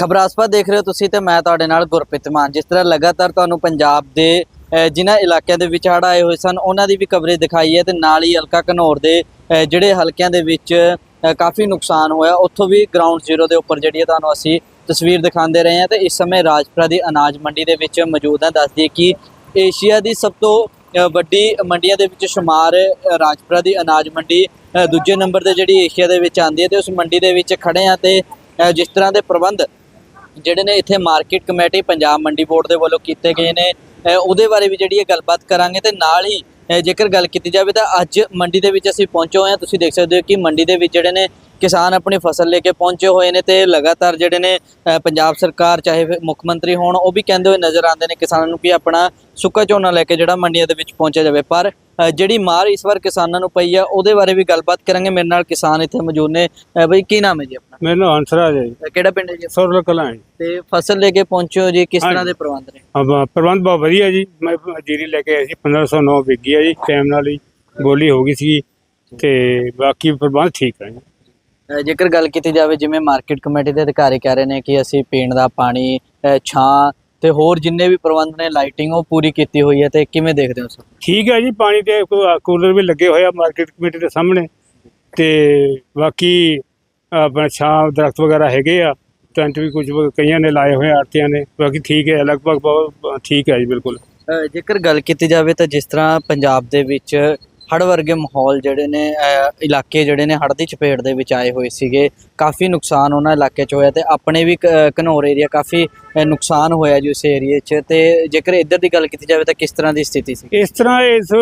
ਖਬਰਾਸਪਾ ਦੇਖ ਰਹੇ ਹੋ ਤੁਸੀਂ ਤੇ ਮੈਂ ਤੁਹਾਡੇ ਨਾਲ ਗੁਰਪ੍ਰੀਤ ਮਾਨ। ਜਿਸ ਤਰ੍ਹਾਂ ਲਗਾਤਾਰ ਤੁਹਾਨੂੰ ਪੰਜਾਬ ਦੇ ਜਿਨ੍ਹਾਂ ਇਲਾਕਿਆਂ ਦੇ ਵਿੱਚ ਹੜ੍ਹ ਆਏ ਹੋਏ ਸਨ, ਉਹਨਾਂ ਦੀ ਵੀ ਕਵਰੇਜ ਦਿਖਾਈ ਹੈ ਤੇ ਨਾਲ ਹੀ ਹਲਕਾ ਘਨੌਰ ਦੇ ਜਿਹੜੇ ਹਲਕਿਆਂ ਦੇ ਵਿੱਚ ਕਾਫੀ ਨੁਕਸਾਨ ਹੋਇਆ। ਉੱਥੋਂ ਵੀ ਗਰਾਊਂਡ ਜ਼ੀਰੋ ਦੇ ਉੱਪਰ ਜਿਹੜੀ ਹੈ ਤੁਹਾਨੂੰ ਅਸੀਂ ਤਸਵੀਰ ਦਿਖਾਉਂਦੇ ਰਹੇ ਹਾਂ ਤੇ ਇਸ ਸਮੇਂ ਰਾਜਪੁਰਾ ਦੀ ਅਨਾਜ ਮੰਡੀ ਦੇ ਵਿੱਚ ਮੌਜੂਦ ਹਾਂ। ਦੱਸਦੀ ਕਿ ਏਸ਼ੀਆ ਦੀ ਸਭ ਤੋਂ ਵੱਡੀ ਮੰਡੀਆਂ ਦੇ ਵਿੱਚ ਸ਼ੁਮਾਰ ਰਾਜਪੁਰਾ ਦੀ ਅਨਾਜ ਮੰਡੀ ਦੂਜੇ ਨੰਬਰ ਤੇ ਜਿਹੜੀ ਏਸ਼ੀਆ ਦੇ ਵਿੱਚ ਆਉਂਦੀ ਹੈ ਤੇ ਉਸ ਮੰਡੀ ਦੇ ਵਿੱਚ ਖੜੇ ਆ ਤੇ ਜਿਸ ਤਰ੍ਹਾਂ ਦੇ ਪ੍ਰਬੰਧ ਜਿਹੜੇ ਨੇ ਇੱਥੇ ਮਾਰਕੀਟ ਕਮੇਟੀ ਪੰਜਾਬ ਮੰਡੀ ਬੋਰਡ ਦੇ ਵੱਲੋਂ ਕੀਤੇ ਗਏ ਨੇ ਉਹਦੇ ਬਾਰੇ ਵੀ ਜਿਹੜੀ ਇਹ ਗੱਲਬਾਤ ਕਰਾਂਗੇ ਤੇ ਨਾਲ ਹੀ ਜੇਕਰ ਗੱਲ ਕੀਤੀ ਜਾਵੇ ਤਾਂ ਅੱਜ ਮੰਡੀ ਦੇ ਵਿੱਚ ਅਸੀਂ ਪਹੁੰਚੇ ਹੋਏ ਹਾਂ। ਤੁਸੀਂ ਦੇਖ ਸਕਦੇ ਹੋ ਕਿ ਮੰਡੀ ਦੇ ਵਿੱਚ ਜਿਹੜੇ ਨੇ ਕਿਸਾਨ ਆਪਣੀ ਫਸਲ ਲੈ ਕੇ ਪਹੁੰਚੇ ਹੋਏ ਨੇ ਤੇ ਲਗਾਤਾਰ ਜਿਹੜੇ ਨੇ ਪੰਜਾਬ ਸਰਕਾਰ ਚਾਹੇ ਮੁੱਖ ਮੰਤਰੀ ਹੋਣ ਉਹ ਵੀ ਕਹਿੰਦੇ ਹੋਏ ਨਜ਼ਰ ਆਉਂਦੇ ਨੇ ਕਿਸਾਨਾਂ ਨੂੰ ਕਿ ਆਪਣਾ ਸੁੱਕਾ ਝੋਨਾ ਲੈ ਕੇ ਜਿਹੜਾ ਮੰਡੀਆਂ ਦੇ ਵਿੱਚ ਪਹੁੰਚਿਆ ਜਾਵੇ। ਪਰ ਜਿਹੜੀ ਮਾਰ ਇਸ ਵਾਰ ਕਿਸਾਨਾਂ ਨੂੰ ਪਈ ਆ ਉਹਦੇ ਬਾਰੇ ਵੀ ਗੱਲਬਾਤ ਕਰਾਂਗੇ। ਮੇਰੇ ਨਾਲ ਕਿਸਾਨ ਇੱਥੇ ਮੌਜੂਦ ਨੇ। ਬਈ ਕੀ ਨਾਮ ਹੈ ਜੀ ਆਪਣਾ? ਮੇਰਾ ਨਾਮ ਹੰਸਰਾਜ ਹੈ ਜੀ। ਕਿਹੜਾ ਪਿੰਡ ਹੈ ਜੀ? ਸੁਰਲ ਕਲਾਂ। ਤੇ ਫਸਲ ਲੈ ਕੇ ਪਹੁੰਚੇ ਹੋ ਜੀ ਕਿਸ ਤਰ੍ਹਾਂ। ਦੇ ਪ੍ਰਬੰਧ ਨੇ? ਪ੍ਰਬੰਧ ਬਹੁਤ ਵਧੀਆ ਜੀ। ਮੈਂ ਜੀਰੀ ਲੈ ਕੇ ਆਇਆ ਸੀ 1509 ਵਿਕੀ ਹੈ ਜੀ। ਟਾਈਮ ਨਾਲ ਹੀ ਬੋਲੀ ਹੋ ਗਈ ਸੀ ਤੇ ਬਾਕੀ ਪ੍ਰਬੰਧ ਠੀਕ ਹੈ ਜੀ। ਜੇਕਰ ਗੱਲ ਕੀਤੀ ਜਾਵੇ ਜਿਵੇਂ ਮਾਰਕੀਟ ਕਮੇਟੀ ਦੇ ਅਧਿਕਾਰੀ ਕਹਿ ਰਹੇ ਨੇ ਕਿ ਅਸੀਂ ਪੀਣ ਦਾ ਪਾਣੀ ਛਾਂ ਤੇ ਹੋਰ ਜਿੰਨੇ ਵੀ ਪ੍ਰਬੰਧ ਨੇ ਲਾਈਟਿੰਗ ਉਹ ਪੂਰੀ ਕੀਤੀ ਹੋਈ ਹੈ ਤੇ ਕਿਵੇਂ ਦੇਖਦੇ ਹੋ ਸਰ? ਠੀਕ ਹੈ ਜੀ ਪਾਣੀ ਕੂ- ਕੂਲਰ ਵੀ ਲੱਗੇ ਹੋਏ ਆ ਮਾਰਕੀਟ ਕਮੇਟੀ ਦੇ ਸਾਹਮਣੇ ਤੇ ਬਾਕੀ ਆਪਣਾ ਛਾਂ ਦਰਖਤ ਵਗੈਰਾ ਹੈਗੇ ਆ ਟੈਂਟ ਵੀ ਕੁਝ ਕਈਆਂ ਨੇ ਲਾਏ ਹੋਏ ਆ ਆੜਤੀਆਂ ਨੇ ਬਾਕੀ ਠੀਕ ਹੈ ਲਗਭਗ ਬਹੁਤ ਠੀਕ ਹੈ ਜੀ ਬਿਲਕੁਲ। ਜੇਕਰ ਗੱਲ ਕੀਤੀ ਜਾਵੇ ਤਾਂ ਜਿਸ ਤਰ੍ਹਾਂ ਪੰਜਾਬ ਦੇ ਵਿੱਚ ਹੜ੍ਹ ਵਰਗੇ ਮਾਹੌਲ ਜਿਹੜੇ ਨੇ ਇਲਾਕੇ ਜਿਹੜੇ ਨੇ ਹੜ੍ਹ ਦੀ ਚਪੇਟ ਦੇ ਵਿੱਚ ਆਏ ਹੋਏ ਸੀਗੇ। ਕਾਫੀ ਨੁਕਸਾਨ ਉਹਨਾਂ ਇਲਾਕੇ 'ਚ ਹੋਇਆ ਤੇ ਆਪਣੇ ਵੀ ਘਨੌਰ ਏਰੀਆ ਕਾਫੀ ਨੁਕਸਾਨ ਹੋਇਆ ਜੀ ਉਸ ਏਰੀਏ 'ਚ। ਤੇ ਜੇਕਰ ਇੱਧਰ ਦੀ ਗੱਲ ਕੀਤੀ ਜਾਵੇ ਤਾਂ ਕਿਸ ਤਰ੍ਹਾਂ ਦੀ ਸਥਿਤੀ ਸੀ? ਇਸ ਤਰ੍ਹਾਂ ਇਸ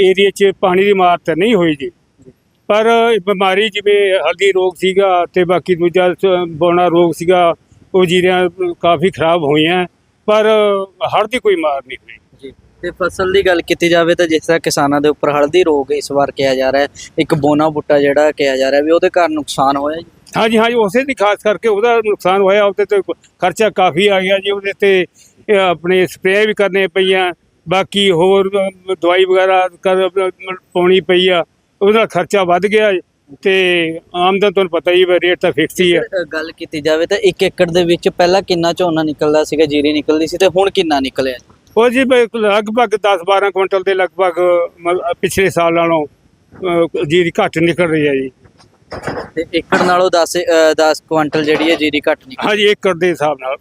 ਏਰੀਆ 'ਚ ਪਾਣੀ ਦੀ ਮਾਰ ਤਾਂ ਨਹੀਂ ਹੋਈ ਜੀ। ਪਰ ਬਿਮਾਰੀ ਜਿਵੇਂ ਹਲਦੀ ਰੋਗ ਸੀਗਾ ਤੇ ਬਾਕੀ ਦੂਜਾ ਬੋਣਾ ਰੋਗ ਸੀਗਾ ਉਹ ਜੀਰੀਆਂ ਕਾਫੀ ਖਰਾਬ ਹੋਈਆਂ। ਪਰ ਹੜ੍ਹ ਦੀ ਕੋਈ ਮਾਰ ਨਹੀਂ ਹੋਈ। ਤੇ ਫਸਲ ਦੀ ਗੱਲ ਕੀਤੀ ਜਾਵੇ ਤਾਂ ਜਿਸ ਤਰ੍ਹਾਂ ਕਿਸਾਨਾਂ ਦੇ ਉੱਪਰ ਹਲਦੀ ਰੋਗ ਇਸ ਵਾਰ ਕਿਹਾ ਜਾ ਰਿਹਾ ਹੈ। ਇੱਕ ਬੋਨਾ ਬੁੱਟਾ ਜਿਹੜਾ ਕਿਹਾ ਜਾ ਰਿਹਾ ਵੀ ਉਹਦੇ ਕਾਰਨ ਨੁਕਸਾਨ ਹੋਇਆ ਜੀ। ਹਾਂਜੀ ਹਾਂਜੀ ਉਸੇ ਦੀ ਖਾਸ ਕਰਕੇ ਉਹਦਾ ਨੁਕਸਾਨ ਹੋਇਆ ਉਹਦੇ ਤੇ ਖਰਚਾ ਕਾਫੀ ਆ ਗਿਆ ਜੀ ਉਹਦੇ ਤੇ ਇਹ ਆਪਣੇ ਸਪਰੇਅ ਵੀ ਕਰਨੇ ਪਈਆਂ ਬਾਕੀ ਹੋਰ ਦਵਾਈ ਵਗੈਰਾ ਕਰ ਪਾਉਣੀ ਪਈ ਆ ਉਹਦਾ ਖਰਚਾ ਵੱਧ ਗਿਆ ਤੇ ਆਮਦਨ ਤੁਹਾਨੂੰ ਪਤਾ ਹੀ ਹੈ ਰੇਟ ਤਾਂ ਫਿਕਸ ਹੀ ਹੈ ਗੱਲ ਕੀਤੀ ਜਾਵੇ ਤਾਂ 1 ਏਕੜ ਦੇ ਵਿੱਚ ਪਹਿਲਾਂ ਕਿੰਨਾ ਝੋਨਾ ਨਿਕਲਦਾ ਸੀਗਾ ਜੀਰੀ ਨਿਕਲਦੀ ਸੀ ਤੇ ਹੁਣ ਕਿੰਨਾ ਨਿਕਲਿਆ ਉਹ ਜੀ ਬਈ ਲਗਭਗ 10 12 ਕੁਇੰਟਲ ਦੇ ਲਗਭਗ ਪਿਛਲੇ ਸਾਲ ਨਾਲੋਂ ਜੀਰੀ ਘੱਟ ਨਿਕਲ ਰਹੀ ਹੈ ਜੀ। ਤੇ ਏਕੜ ਨਾਲੋਂ 10 10 ਕੁਆਂਟਲ ਜਿਹੜੀ ਹੈ ਜੀਰੀ ਘੱਟ ਨਿਕਲ। ਹਾਂਜੀ ਏਕੜ ਦੇ ਹਿਸਾਬ ਨਾਲ।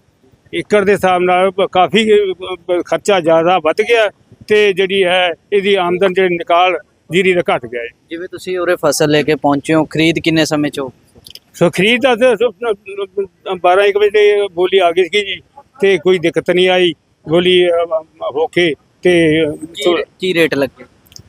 ਏਕੜ ਦੇ ਹਿਸਾਬ ਨਾਲ ਬ- ਕਾਫੀ ਅ, ਖਰਚਾ ਜ਼ਿਆਦਾ ਵੱਧ ਗਿਆ ਤੇ ਜਿਹੜੀ ਹੈ ਇਹਦੀ ਆਮਦਨ ਜਿਹੜੀ ਨਿਕਾਲ ਜੀਰੀ ਦਾ ਘਟ ਗਿਆ ਜਿਵੇਂ ਤੁਸੀਂ ਉਰੇ ਫਸਲ ਲੈ ਕੇ ਪਹੁੰਚੇ ਹੋ ਖਰੀਦ ਕਿੰਨੇ ਸਮੇਂ ਚ ਹੋ? ਸੋ ਖਰੀਦ ਦਾ ਤਾਂ ਸੋ- 12 ਇੱਕ ਵਜੇ ਬੋਲੀ ਆ ਗਈ ਸੀ ਜੀ ਤੇ ਕੋਈ ਦਿੱਕਤ ਨਹੀਂ ਆਈ। ਅ, ਹੋ ਕੇ ਤੇ ਕੀ ਕੀ ਰੇਟ ਲੱਗੇ?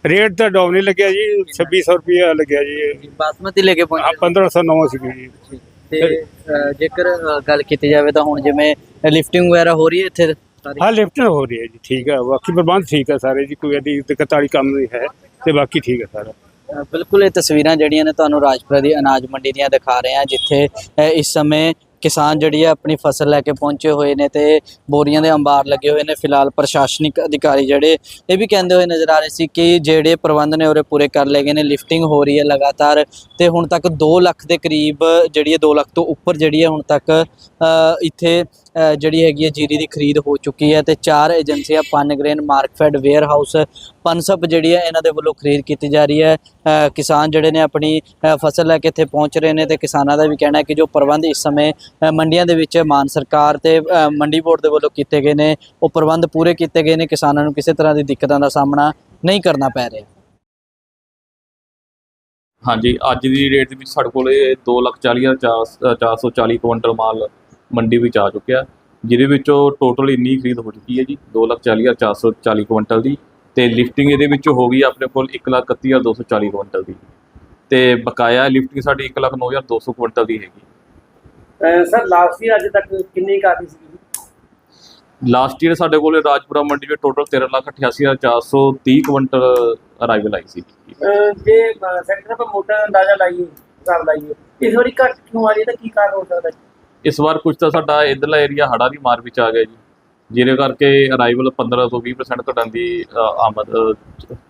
ਰੇਟ ਤਾਂ ਡਾਊਨ ਹੀ ਲੱਗਿਆ ਜੀ 2600 ਰੁਪਇਆ ਲੱਗਿਆ ਜੀ। ਬਾਸਮਤੀ ਲੈ ਕੇ ਪਹੁੰਚੇ 1509 ਸੀ ਜੀ। ਤੇ ਅ, ਜੇਕਰ ਅ, ਗੱਲ ਕੀਤੀ ਜਾਵੇ ਤਾਂ ਹੁਣ ਜਿਵੇਂ ਲਿਫਟਿੰਗ ਵਗੈਰਾ ਹੋ ਰਹੀ ਹੈ ਇੱਥੇ ਸਾਰੀ? ਹਾਂ ਲਿਫਟ ਹੋ ਰਹੀ ਹੈ ਜੀ ਠੀਕ ਹੈ। ਬਾਕੀ ਪ੍ਰਬੰਧ ਠੀਕ ਹੈ ਸਾਰੇ ਜੀ ਕੋਈ ਐਡੀ ਦਿੱਕਤ ਵਾਲੀ ਕੰਮ ਨਹੀਂ ਹੈ ਤੇ ਬਾਕੀ ਠੀਕ ਹੈ ਸਾਰਾ। ਅ, ਬਿਲਕੁਲ ਇਹ ਤਸਵੀਰਾਂ ਜਿਹੜੀਆਂ ਨੇ ਤੁਹਾਨੂੰ ਰਾਜਪੁਰਾ ਦੀ ਅਨਾਜ ਮੰਡੀ ਦੀਆਂ ਦਿਖਾ ਰਹੇ ਹਾਂ ਜਿੱਥੇ ਅ, ਇਸ ਸਮੇਂ ਕਿਸਾਨ ਜਿਹੜੀ ਹੈ ਆਪਣੀ ਫਸਲ ਲੈ ਕੇ ਪਹੁੰਚੇ ਹੋਏ ਨੇ ਤੇ ਬੋਰੀਆਂ ਦੇ ਅੰਬਾਰ ਲੱਗੇ ਹੋਏ ਨੇ। ਫਿਲਹਾਲ ਪ੍ਰਸ਼ਾਸਨਿਕ ਅਧਿਕਾਰੀ ਜਿਹੜੇ, ਇਹ ਵੀ ਕਹਿੰਦੇ ਹੋਏ ਨਜ਼ਰ ਆ ਰਹੇ ਸੀ ਕਿ ਜਿਹੜੇ ਪ੍ਰਬੰਧ ਨੇ ਉਹਰੇ ਪੂਰੇ ਕਰ ਲਏ ਗਏ ਨੇ ਲਿਫਟਿੰਗ ਹੋ ਰਹੀ ਹੈ ਲਗਾਤਾਰ ਤੇ ਹੁਣ ਤੱਕ 2 ਲੱਖ ਦੇ ਕਰੀਬ ਜਿਹੜੀ ਹੈ 2 ਲੱਖ ਤੋਂ ਉੱਪਰ ਜਿਹੜੀ ਹੈ ਹੁਣ ਤੱਕ ਇੱਥੇ ਜਿਹੜੀ ਹੈਗੀ ਹੈ ਜੀਰੀ ਦੀ ਖਰੀਦ ਹੋ ਚੁੱਕੀ ਹੈ ਤੇ ਚਾਰ ਏਜੰਸੀਆਂ ਪਨਗ੍ਰੇਨ ਮਾਰਕਫੈਡ ਵੇਅਰ ਹਾਊਸ ਪਨਸਪ ਜਿਹੜੀ ਹੈ ਇਹਨਾਂ ਦੇ ਵੱਲੋਂ ਖਰੀਦ ਕੀਤੀ ਜਾ ਰਹੀ ਹੈ। ਕਿਸਾਨ ਜਿਹੜੇ ਨੇ ਆਪਣੀ ਫਸਲ ਲੈ ਕੇ ਇੱਥੇ ਪਹੁੰਚ ਰਹੇ ਨੇ ਤੇ ਕਿਸਾਨਾਂ ਦਾ ਵੀ ਕਹਿਣਾ ਹੈ ਕਿ ਜੋ ਪ੍ਰਬੰਧ ਇਸ ਸਮੇਂ ਮੰਡੀਆਂ ਦੇ ਵਿੱਚ ਮਾਨ ਸਰਕਾਰ ਤੇ ਮੰਡੀ ਬੋਰਡ ਦੇ ਵੱਲੋਂ ਕੀਤੇ ਗਏ ਨੇ ਉਹ ਪ੍ਰਬੰਧ ਪੂਰੇ ਕੀਤੇ ਗਏ ਨੇ ਕਿਸਾਨਾਂ ਨੂੰ ਕਿਸੇ ਤਰ੍ਹਾਂ ਦੀ ਦਿੱਕਤਾਂ ਦਾ ਸਾਹਮਣਾ ਨਹੀਂ ਕਰਨਾ ਪੈ ਰਿਹਾ। ਹਾਂਜੀ ਅੱਜ ਦੀ ਰੇਟ ਦੇ ਵਿੱਚ ਸਾਡੇ ਕੋਲੇ 2,40,440 ਕੁਇੰਟਲ ਮਾਲ ਮੰਡੀ ਵਿੱਚ ਆ ਚੁੱਕਿਆ। ਜਿਹਦੇ ਵਿੱਚੋਂ ਟੋਟਲ ਇੰਨੀ ਖਰੀਦ ਹੋ ਚੁੱਕੀ ਹੈ ਜੀ 2,40,440 ਕੁਇੰਟਲ ਦੀ। ਤੇ ਲਿਫਟਿੰਗ ਇਹਦੇ ਵਿੱਚ ਹੋ ਗਈ ਆਪਣੇ ਕੋਲ 1,31,240 ਕੁਇੰਟਲ ਦੀ। ਤੇ ਬਕਾਇਆ ਲਿਫਟਿੰਗ ਸਾਡੀ 1,09,200 ਕੁਇੰਟਲ ਦੀ ਹੈਗੀ। ਸਰ ਲਾਸਟ ਈਅਰ ਅੱਜ ਤੱਕ ਕਿੰਨੀ ਕਾਫੀ ਸੀ ਲਾਸਟ ਈਅਰ ਸਾਡੇ ਕੋਲੇ ਰਾਜਪੁਰਾ ਮੰਡੀ ਵਿੱਚ ਟੋਟਲ 13,88,430 ਕੁਇੰਟਲ ਅਰਾਈਵਲ ਆਈ ਸੀ। ਜੇ ਸੈਕਟਰ ਪਰ ਮੋਟਾ ਅੰਦਾਜ਼ਾ ਲਾਈਏ ਹਿਸਾਬ ਲਾਈਏ ਇਸ ਵਾਰੀ ਘੱਟ ਕਿਉਂ ਆ ਰਹੀ ਹੈ ਤਾਂ ਕੀ ਕਾਰਨ ਹੋ ਸਕਦਾ ਇਸ ਵਾਰ ਕੁਝ ਤਾਂ ਸਾਡਾ ਇਧਰਲਾ ਏਰੀਆ ਹੜਾ ਦੀ ਮਾਰ ਵਿੱਚ ਆ ਗਿਆ ਜੀ। ਜਿਹਦੇ ਕਰਕੇ ਅਰਾਈਵਲ 15 ਤੋਂ 20% ਘਟਣ ਦੀ ਅ, ਆਮਦ ਅ,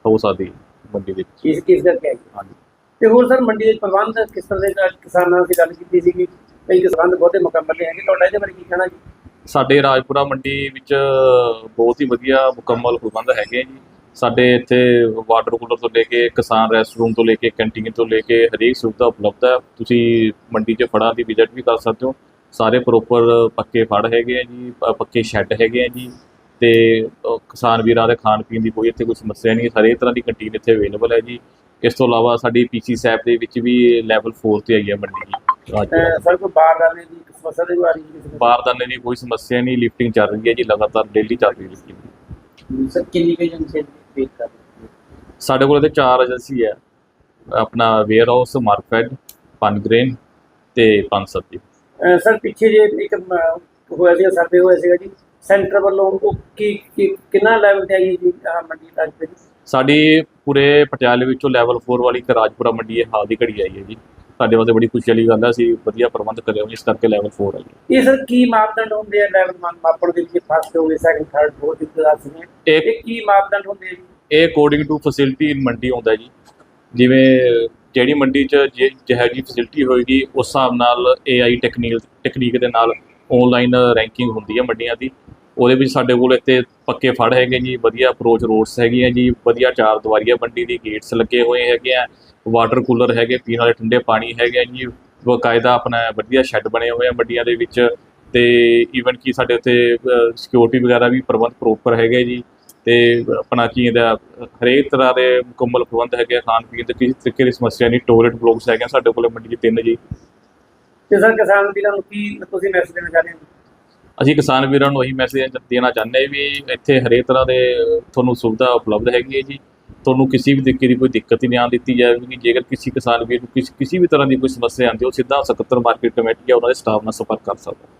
ਹੋ ਸਕਦੀ ਮੰਡੀ ਵਿੱਚ। ਕਿਸ ਕਿਸ ਕਰਕੇ? ਆਈ ਹਾਂਜੀ। ਤੇ ਹੋਰ ਸਰ ਮੰਡੀ ਦੇ ਪ੍ਰਬੰਧ ਕਿਸ ਤਰ੍ਹਾਂ ਦੇ ਕਿਸਾਨਾਂ ਨਾਲ ਅਸੀਂ ਗੱਲ ਕੀਤੀ ਸੀ ਕਿ ਕਈ ਕਿਸਾਨ ਬਹੁਤੇ ਮੁਕੰਮਲ ਹੈਗੇ। ਤੁਹਾਡਾ ਇਹਦੇ ਬਾਰੇ ਕੀ ਕਹਿਣਾ ਜੀ? ਸਾਡੇ ਰਾਜਪੁਰਾ ਮੰਡੀ ਵਿੱਚ ਬਹੁਤ ਹੀ ਵਧੀਆ ਮੁਕੰਮਲ ਪ੍ਰਬੰਧ ਹੈਗੇ ਜੀ। ਸਾਡੇ ਇੱਥੇ ਵਾਟਰ ਕੂਲਰ ਤੋਂ ਲੈ ਕੇ ਕਿਸਾਨ ਰੈਸਟਰੂਮ ਤੋਂ ਲੈ ਕੇ ਕੈਂਟੀਨ ਤੋਂ ਲੈ ਕੇ ਹਰੇਕ ਸੁਵਿਧਾ ਉਪਲਬਧ ਹੈ। ਤੁਸੀਂ ਮੰਡੀ 'ਚ ਫੜਾਂ ਦੀ ਵਿਜ਼ਿਟ ਵੀ ਕਰ ਸਕਦੇ ਹੋ। ਸਾਰੇ ਪ੍ਰੋਪਰ ਪੱਕੇ ਫੜ ਹੈਗੇ ਆ ਜੀ ਪ- ਪੱਕੇ ਸ਼ੈੱਡ ਹੈਗੇ ਆ ਜੀ ਤੇ ਕਿਸਾਨ ਵੀਰਾਂ ਦੇ ਖਾਣ ਪੀਣ ਦੀ ਕੋਈ ਇੱਥੇ ਕੋਈ ਸਮੱਸਿਆ ਨਹੀਂ ਹੈ ਹਰੇਕ ਤਰ੍ਹਾਂ ਦੀ ਕੰਟੀਨ ਇੱਥੇ ਅਵੇਲੇਬਲ ਹੈ ਜੀ। ਇਸ ਤੋਂ ਇਲਾਵਾ ਸਾਡੀ ਪੀਸੀ ਸੈਪ ਦੇ ਵਿੱਚ ਵੀ ਲੈਵਲ 4 ਤੇ ਆਈ ਹੈ ਮੰਡੀ ਜੀ ਰਾਜਪੁਰਾ ਸਰ ਕੋਈ ਬਾਰਦਾਨੇ ਦੀ ਇੱਕ ਸਮੱਸਿਆ ਦੇ ਕਿਸੇ ਬਾਰਦਾਨੇ ਦੀ ਕੋਈ ਸਮੱਸਿਆ ਨਹੀਂ ਲਿਫਟਿੰਗ ਚੱਲ ਰਹੀ ਹੈ ਜੀ ਲਗਾਤਾਰ ਡੇਲੀ ਚੱਲ ਰਹੀ ਹੈ ਲਿਫਟਿੰਗ ਸਰ ਕਿੰਨੀ ਕੁ ਏਜੰਸੀ ਵੇਟ ਕਰ ਰਹੀ ਹੈ? ਸਾਡੇ ਕੋਲ ਤੇ ਚਾਰ ਏਜੰਸੀ ਹੈ ਆਪਣਾ ਵੇਅਰ ਹਾਊਸ ਮਾਰਕਫੈਡ ਪਨਗ੍ਰੇਨ ਤੇ ਪੰਸਤੀ ਸਰ ਪਿੱਛੇ ਜੇ ਇੱਕ ਹੋਇਆ ਸੀਗਾ ਸਰਵੇ ਹੋਇਆ ਸੀਗਾ ਜੀ ਸੈਂਟਰ ਵੱਲੋਂ ਉਹ ਕੀ ਕੀ- ਕਿੰਨਾ ਲੈਵਲ ਤੇ ਆਈ ਜੀ ਆਹ ਮੰਡੀ ਤੱਕ ਤੇ ਜੀ ਸਾਡੀ ਪੂਰੇ ਪਟਿਆਲੇ ਵਿੱਚੋਂ ਲੈਵਲ 4 ਵਾਲੀ ਇੱਕ ਰਾਜਪੁਰਾ ਮੰਡੀ ਹੈ ਹਾਲ ਦੀ ਘੜੀ ਆਈ ਹੈ ਜੀ। ਸਾਡੇ ਵਾਸਤੇ ਬੜੀ ਖੁਸ਼ੀ ਵਾਲੀ ਗੱਲ ਹੈ ਅਸੀਂ ਵਧੀਆ ਪ੍ਰਬੰਧ ਕਰਿਆ ਹੋਇਆ ਇਸ ਕਰਕੇ ਲੈਵਲ 4 ਹੈ। ਜੀ ਇਹ ਸਰ ਕੀ ਮਾਪਦੰਡ ਹੁੰਦੇ ਆ ਲੈਵਲ ਮਾਪਣ ਦੇ ਵਿੱਚ? ਫਸਟ ਹੋਵੇ ਸੈਕੰਡ ਥਰਡ ਫੋਰਥ ਇੱਕ ਦੱਸ ਨੇ ਇਹ ਇਹ ਕੀ ਮਾਪਦੰਡ ਹੁੰਦੇ ਆ ਜੀ? ਇਹ ਅਕੋਰਡਿੰਗ ਟੂ ਫੈਸਿਲਿਟੀ ਇਨ ਮੰਡੀ ਹੁੰਦਾ ਜੀ। ਜਿਵੇਂ ਜਿਹੜੀ ਮੰਡੀ 'ਚ ਜੇ ਜਿਹੋ ਜਿਹੀ ਫੈਸਿਲਿਟੀ ਹੋਏਗੀ, ਉਸ ਹਿਸਾਬ ਨਾਲ AI ਟੈਕਨੀਕ ਟੈਕਨੀਕ ਦੇ ਨਾਲ ਆਨਲਾਈਨ ਰੈਂਕਿੰਗ ਹੁੰਦੀ ਹੈ ਮੰਡੀਆਂ ਦੀ। ਉਹਦੇ ਵਿੱਚ ਸਾਡੇ ਕੋਲ ਇੱਥੇ ਪੱਕੇ ਫੜ ਹੈਗੇ ਜੀ, ਵਧੀਆ ਅਪਰੋਚ ਰੋਡਸ ਹੈਗੀਆਂ ਜੀ, ਵਧੀਆ ਚਾਰ ਦੀਵਾਰੀਆਂ ਮੰਡੀ ਦੀ ਗੇਟਸ ਲੱਗੇ ਹੋਏ ਹੈਗੇ ਆ ਵਾਟਰ ਕੂਲਰ ਹੈਗੇ, ਪੀਣ ਵਾਲੇ ਠੰਡੇ ਪਾਣੀ ਹੈਗੇ ਆ ਜੀ, ਬਕਾਇਦਾ ਆਪਣਾ ਵਧੀਆ ਸ਼ੈੱਡ ਬਣੇ ਹੋਏ ਆ ਮੰਡੀਆਂ ਦੇ ਵਿੱਚ। ਤੇ ਈਵਨ ਕਿ ਸਾਡੇ ਉੱਤੇ ਸਿਕਿਉਰਿਟੀ ਵਗੈਰਾ ਵੀ ਪ੍ਰਬੰਧ ਪ੍ਰੋਪਰ ਹੈਗੇ ਜੀ। ਤੇ ਆਪਣਾ ਕੀ ਇਹਦਾ ਹਰੇਕ ਤਰ੍ਹਾਂ ਦੇ ਮੁਕੰਮਲ ਪ੍ਰਬੰਧ ਹੈਗੇ ਆ, ਖਾਣ ਪੀਣ ਦੇ ਕਿਸੇ ਤਰੀਕੇ ਦੀ ਸਮੱਸਿਆ ਨਹੀਂ ਟੋਇਲਟ ਬਲੋਕਸ ਹੈਗੇ ਸਾਡੇ ਕੋਲ ਮੰਡੀ 'ਚ ਤਿੰਨ ਜੀ। ਤੇ ਸਰ ਕਿਸਾਨ ਵੀਰਾਂ ਨੂੰ ਕੀ ਤੁਸੀਂ ਮੈਸੇਜ ਦੇਣਾ ਚਾਹੁੰਦੇ ਹੋ? ਅਸੀਂ ਕਿਸਾਨ ਵੀਰਾਂ ਨੂੰ ਇਹੀ ਮੈਸੇਜ ਦੇਣਾ ਚਾਹੁੰਦੇ ਵੀ ਇੱਥੇ ਹਰੇਕ ਤਰ੍ਹਾਂ ਦੇ ਤੁਹਾਨੂੰ ਸੁਵਿਧਾ ਉਪਲਬਧ ਹੈਗੀ ਹੈ ਜੀ। ਤੁਹਾਨੂੰ ਕਿਸੇ ਵੀ ਤਰੀਕੇ ਦੀ ਕੋਈ ਦਿੱਕਤ ਨਹੀਂ ਆਉਣ ਦਿੱਤੀ ਜਾਵੇਗੀ। ਜੇਕਰ ਕਿਸੇ ਕਿਸਾਨ ਵੀਰ ਨੂੰ ਕਿਸੇ ਕਿਸੇ ਵੀ ਤਰ੍ਹਾਂ ਦੀ ਕੋਈ ਸਮੱਸਿਆ ਆਉਂਦੀ ਉਹ ਸਿੱਧਾ ਸਕੱਤਰ ਮਾਰਕੀਟ ਕਮੇਟੀ ਜਾਂ ਉਹਨਾਂ ਦੇ ਸਟਾਫ ਨਾਲ ਸੰਪਰਕ ਕਰ ਸਕਦਾ।